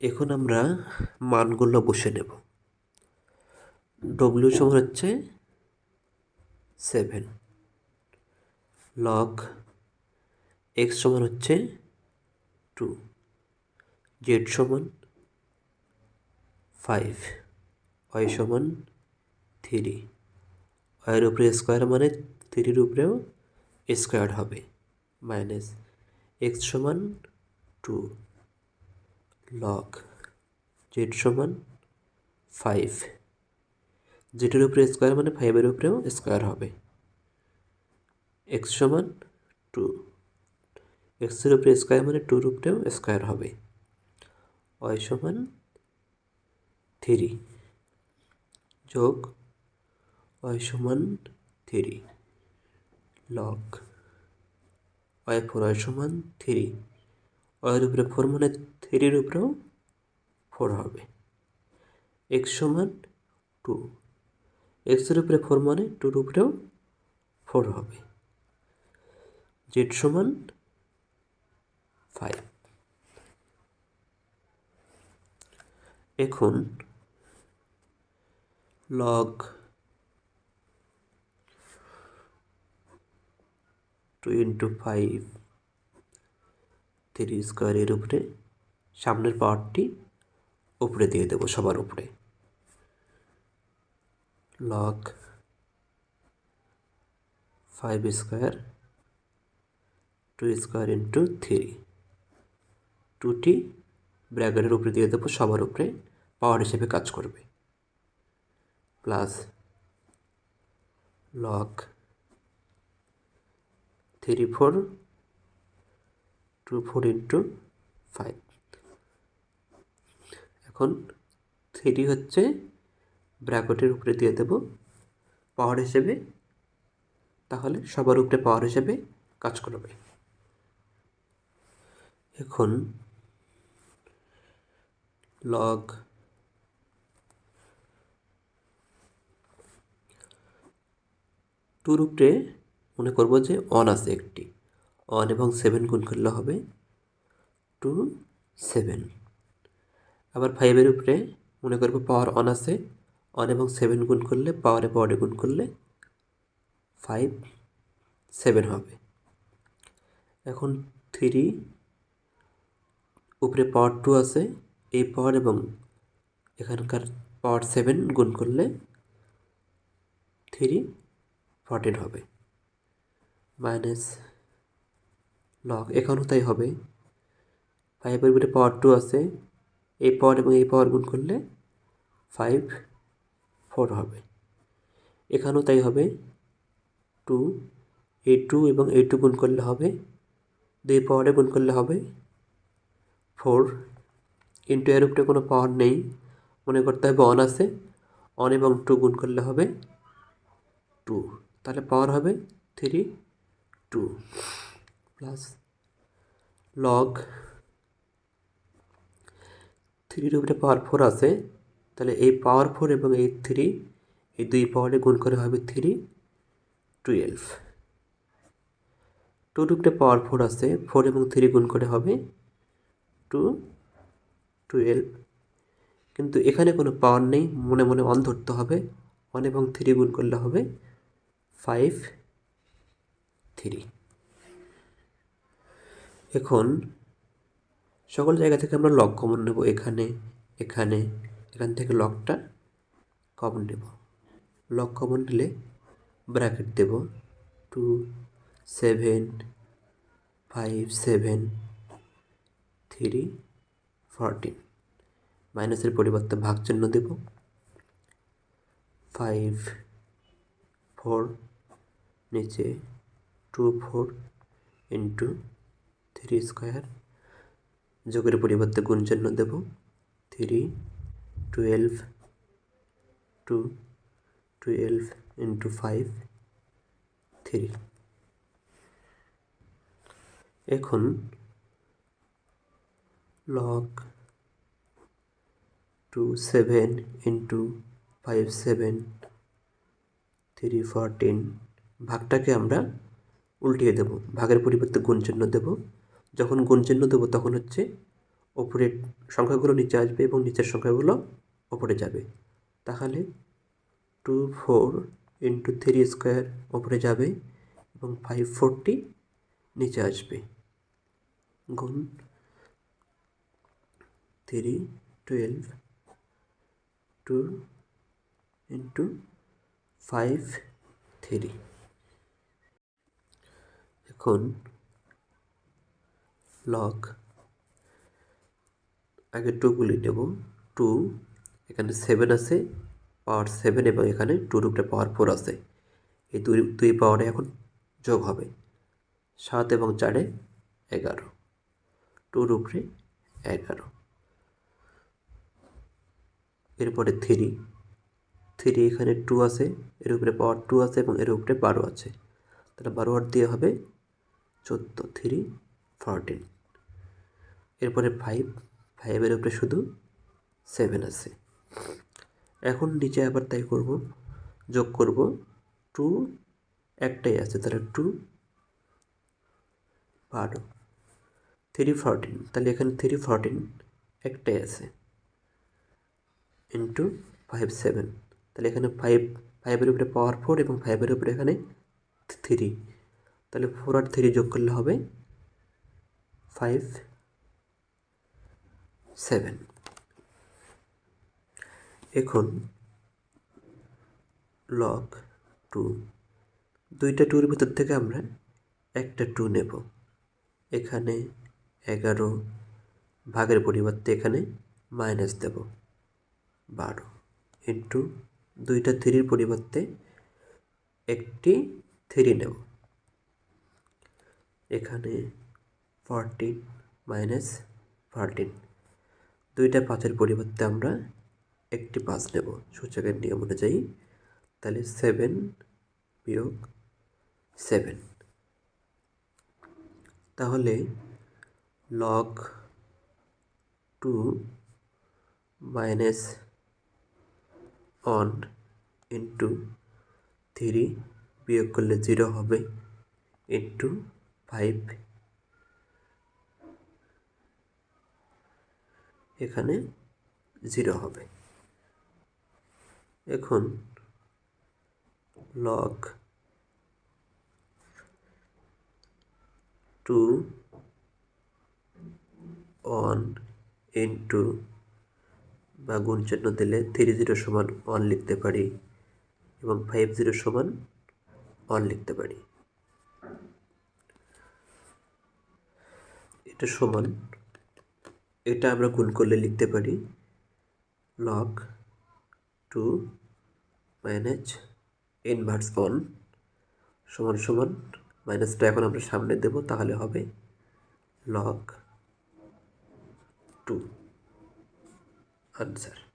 এখন আমরা মানগুলো বসে নেব। ডব্লিউ সমান হচ্ছে সেভেন লক এক্স সমান হচ্ছে টু জেড সমান ফাইভ ওয়াই সমান থ্রি ওয়াইয়ের উপরে স্কোয়ার মানে থ্রির উপরেও স্কোয়ার হবে। মাইনাস এক্স সমান টু লগ জেড সমান ফাইভ জেডের উপরে স্কোয়ার মানে ফাইভের উপরেও স্কোয়ার হবে। এক্স সমান টু এক্সের উপরে স্কোয়ার মানে টুর উপরেও স্কোয়ার হবে। ওয়াই সমান থ্রি যোগ ওয়াই সমান three log y four y সমান থ্রি ওয়াইয়ের উপরে ফোর মানে থ্রির উপরেও ফোর হবে। এক্স সমান টু। এক্সের উপরে ফোর মানে টুর উপরেও ফোর হবে। জেড সমান ফাইভ। এখন log two into five three স্কোয়ারের উপরে, সামনের পাওয়ারটি উপরে দিয়ে দেবো সবার উপরে। Log five square two square into three টুটি ব্র্যাকেটের উপরে দিয়ে দেবো সবার উপরে পাওয়ার হিসেবে কাজ করবে। Plus log three four two four into five. এখন থ্রি হচ্ছে ব্র্যাকেটের উপরে দিয়ে দেব পাওয়ার হিসেবে, তাহলে সবার উপরে পাওয়ার হিসেবে কাজ করবে। এখন লগ টুর উপরে মনে করব যে অন আছে একটি। অন এবং সেভেন গুণ করলে হবে টু সেভেন আবার ফাইভের উপরে মনে করব পাওয়ার অন আছে অন এবং সেভেন গুণ করলে পাওয়ারে পাওয়ারে গুণ করলে ফাইভ সেভেন হবে। এখন থ্রি উপরে পাওয়ার টু আছে, এই পাওয়ার এবং এখানকার পাওয়ার সেভেন গুণ করলে থ্রি ফর্টিন হবে। মাইনাস লগ এখানেও তাই হবে। ফাইভের উপরে পাওয়ার টু আছে। এই পাওয়ার এবং এই পাওয়ার গুণ করলে ফাইভ ফোর হবে। এখানেও তাই হবে। টু এই টু এবং এই টু গুণ করলে হবে। দুই পাওয়ারে গুণ করলে হবে ফোর ইন্টু এর উপরে কোনো পাওয়ার নেই। মনে করতে হবে অন আছে। অন এবং টু গুণ করলে হবে টু তাহলে পাওয়ার হবে থ্রি টু প্লাস লগ থ্রির উপরে পাওয়ার ফোর আছে, তাহলে এই পাওয়ার ফোর এবং এই থ্রি এই দুই পাওয়ারে গুণ করে হবে থ্রি টুয়েলভ টুর উপরে পাওয়ার ফোর আছে ফোর এবং থ্রি গুণ করে হবে টু টুয়েলভ কিন্তু এখানে কোনো পাওয়ার নেই, মনে মনে অন ধরতে হবে ওয়ান এবং থ্রি গুণ করলে হবে ফাইভ থ্রি এখন সকল জায়গা থেকে আমরা লগ কমন নেব এখানে এখানে, এখান থেকে লকটা কমন নেব। লক কমন নিলে ব্র্যাকেট দেব two seven five seven three fourteen মাইনাসের পরিবর্তে ভাগ চিহ্ন দেব। ফাইভ ফোর নিচে two four into three square যোগের পরিবর্তে গুণ চিহ্ন দেব। Three twelve two twelve into five three এখন log two seven into five seven three fourteen ভাগটাকে আমরা উল্টিয়ে দেব। ভাগের পরিবর্তে গুণ চিহ্ন দেব। যখন গুণ চিহ্ন দেবো তখন হচ্ছে ওপরের সংখ্যাগুলো নিচে আসবে এবং নিচের সংখ্যাগুলো ওপরে যাবে। তাহলে two four into three square ওপরে যাবে এবং ফাইভ ফোরটি নিচে আসবে। গুণ three twelve two into five three এখন লগ আগে টুগুলি নেব টু এখানে সেভেন আছে পাওয়ার সেভেন এবং এখানে টুর উপরে পাওয়ার ফোর আছে। এই দুই দুই পাওয়ারে এখন যোগ হবে। সাত এবং চারে এগারো। টুর উপরে এগারো। এরপরে থ্রি থ্রি এখানে টু আছে, এর উপরে পাওয়ার টু আছে এবং এর উপরে বারো আছে। তাহলে বারো আর দিয়ে হবে চোদ্দ। থ্রি ফোরটিন এরপরে ফাইভ ফাইভের উপরে শুধু সেভেন আছে। এখন নিচে আবার তাই করব, যোগ করব টু একটাই আছে, তাহলে টু বারো থ্রি ফোরটিন তাহলে এখানে থ্রি ফোরটিন একটাই আছে। ইন্টু ফাইভ সেভেন তাহলে এখানে ফাইভ ফাইভের উপরে পাওয়ার ফোর এবং ফাইভের উপরে এখানে থ্রি তাহলে ফোর আর থ্রি যোগ করলে হবে ফাইভ সেভেন। এখন লক টু দুইটা টুর ভিতর থেকে আমরা একটা টু নেব। এখানে এগারো ভাগের পরিবর্তে এখানে মাইনাস দেব, বারো ইন্টু দুইটা থ্রির পরিবর্তে একটি থ্রি নেব। এখানে ফরটিন মাইনাস ফরটিন দুইটা পাঁচের পরিবর্তে আমরা একটি পাঁচ নেব। সূচকের নিয়ম অনুযায়ী তাহলে সেভেন বিয়োগ সেভেন তাহলে log two minus one into three বিয়োগ করলে জিরো হবে ইন্টু ফাইভ এখানে জিরো হবে। এখন লগ টু ওয়ান ইন্টু বা গুণ চিহ্ন দিলে থ্রি জিরো সমান ওয়ান লিখতে পারি এবং ফাইভ জিরো সমান ওয়ান লিখতে পারি। এটা সমান এটা আমরা গুণ করলে লিখতে পারি log two minus inverse one সমান সমান মাইনাসটা এখন আমরা সামনে দেব, তাহলে হবে লক টু আনসার